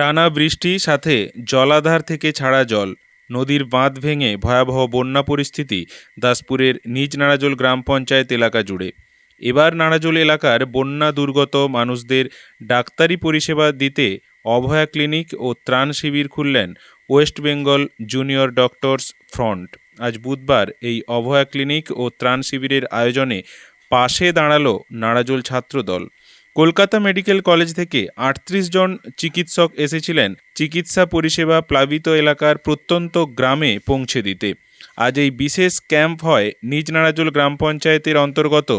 টানা বৃষ্টি সাথে জলাধার থেকে ছাড়া জল, নদীর বাঁধ ভেঙে ভয়াবহ বন্যা পরিস্থিতি দাসপুরের নিজ নাড়াজোল গ্রাম পঞ্চায়েত এলাকা জুড়ে। এবার নাড়াজোল এলাকার বন্যা দুর্গত মানুষদের ডাক্তারি পরিষেবা দিতে অভয়া ক্লিনিক ও ত্রাণ শিবির খুললেন West Bengal junior doctors front. আজ বুধবার এই অভয়া ক্লিনিক ও ত্রাণ শিবিরের আয়োজনে পাশে দাঁড়াল নাড়াজোল ছাত্রদল। কলকাতা মেডিকেল কলেজ থেকে আটত্রিশ জন চিকিৎসক এসেছিলেন চিকিৎসা পরিষেবা প্লাবিত এলাকার প্রত্যন্ত গ্রামে পৌঁছে দিতে। আজ এই বিশেষ ক্যাম্প হয় নিজ নাড়াজোল গ্রাম পঞ্চায়েতের অন্তর্গত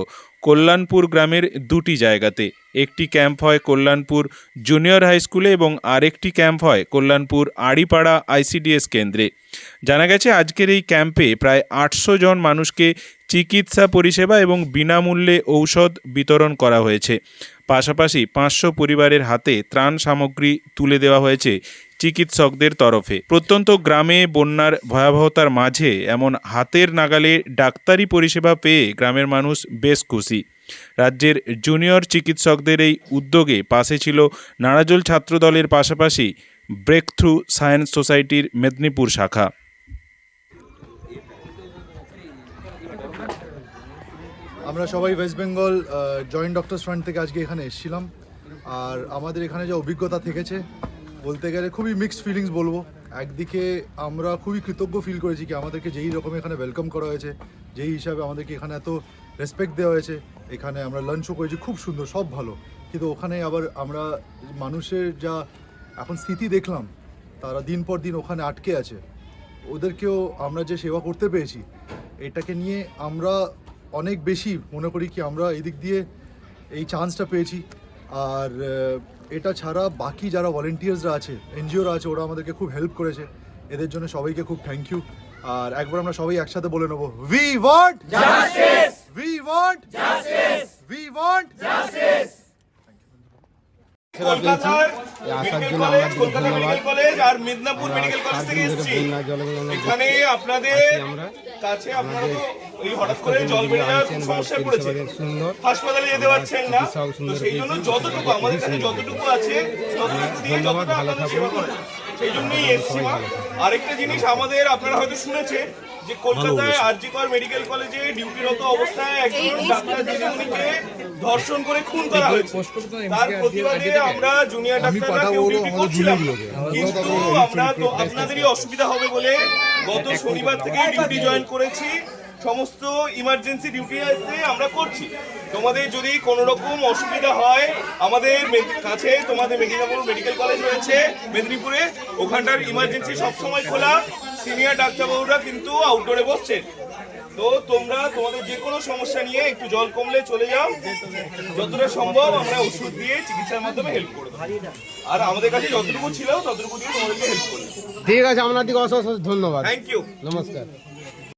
কল্যাণপুর গ্রামের দুটি জায়গাতে। একটি ক্যাম্প হয় কল্যাণপুর জুনিয়র হাই স্কুলে এবং আরেকটি ক্যাম্প হয় কল্যাণপুর আড়িপাড়া আইসিডিএস কেন্দ্রে। জানা গেছে, আজকের এই ক্যাম্পে প্রায় আটশো জন মানুষকে চিকিৎসা পরিষেবা এবং বিনামূল্যে ঔষধ বিতরণ করা হয়েছে। পাশাপাশি পাঁচশো পরিবারের হাতে ত্রাণ সামগ্রী তুলে দেওয়া হয়েছে চিকিৎসকদের তরফে। প্রত্যন্ত গ্রামে বন্যার ভয়াবহতার মাঝে এমন হাতের নাগালে ডাক্তারি পরিষেবা পেয়ে গ্রামের মানুষ বেশ খুশি। রাজ্যের জুনিয়র চিকিৎসকদের এই উদ্যোগে পাশে ছিল নাড়াজোল ছাত্রদলের পাশাপাশি ব্রেক থ্রু সায়েন্স সোসাইটির মেদিনীপুর শাখা। আমরা সবাই West Bengal joint doctors front থেকে আজকে এখানে এসেছিলাম। আর আমাদের এখানে যে অভিজ্ঞতা থেকেছে, বলতে গেলে খুবই মিক্সড ফিলিংস বলব। একদিকে আমরা খুবই কৃতজ্ঞ ফিল করেছি কি আমাদেরকে যেই রকম এখানে ওয়েলকাম করা হয়েছে, যেই হিসাবে আমাদেরকে এখানে এত রেসপেক্ট দেওয়া হয়েছে। এখানে আমরা লাঞ্চও করেছি, খুব সুন্দর, সব ভালো। কিন্তু ওখানে আবার আমরা মানুষের যা এখন স্থিতি দেখলাম, তারা দিন পর দিন ওখানে আটকে আছে। ওদেরকেও আমরা যে সেবা করতে পেরেছি, এটাকে নিয়ে আমরা অনেক বেশি মনে করি কি আমরা এদিক দিয়ে এই চান্সটা পেয়েছি। আর এটা ছাড়া বাকি যারা ভলেন্টিয়ার্সরা আছে এনজিওরা আছে, ওরা আমাদেরকে খুব হেল্প করেছে। এদের জন্য সবাইকে খুব থ্যাংক ইউ আর একবার আমরা সবাই একসাথে বলে নেব we want we want we want এই আসার জন্য কলেজ আমাদের কলকাতা ধন্যবাদ। মেডিকেল কলেজ আর মিদনাপুর মেডিকেল কলেজ থেকে এসেছি। বন্যা জলে আমরা এখানে আপনাদের কাছে আপনারা এই হঠাৎ করে জল বেড়ে যাওয়ার খুব আনছেন বা সমস্যায় পড়েছে হাসপাতালে যেতে পারছেন না। তো সেই জন্য যতটুকু আমাদের কাছে যতটুকু আছে ততটুকু দিয়ে যতটা আপনাদের সেবা করেন সেই জন্যই এসছি। আরেকটা জিনিস আমাদের আপনারা হয়তো শুনেছেন যে কলকাতায় আরজিকর মেডিকেল কলেজে ডিউটিরত অবস্থায় একজন ডাক্তার দিদিমণিকে ধর্ষণ করে খুন করা হয়েছে। তার প্রতিবাদে আমরা জুনিয়র ডাক্তাররা ডিউটি। কিন্তু আমরা তো আপনাদেরই অসুবিধা হবে বলে গত শনিবার থেকে ডিউটি জয়েন করেছি। সমস্ত ইমার্জেন্সি ডিউটিতে আমরা করছি। তোমাদের যদি কোনো রকম অসুবিধা হয় আমাদের কাছে তোমাদের মেদিনীপুর মেডিকেল কলেজ রয়েছে মেদিনীপুরে। ওখানটার ইমার্জেন্সি সবসময় খোলা। সিনিয়র ডাক্তারবাবুরা কিন্তু আউটডোরে বসছেন। তো তোমরা তোমাদের যে কোনো সমস্যা নিয়ে একটু জল কমলে চলে যাও। যতটা সম্ভব আমরা ওষুধ দিয়ে চিকিৎসার মাধ্যমে হেল্প করব আর আমাদের কাছে যতটুকু ছিল ততটুকু দিয়ে তোমাদেরকে হেল্প করব ঠিক আছে আপনার দিকে অশেষ ধন্যবাদ। থ্যাংক ইউ নমস্কার।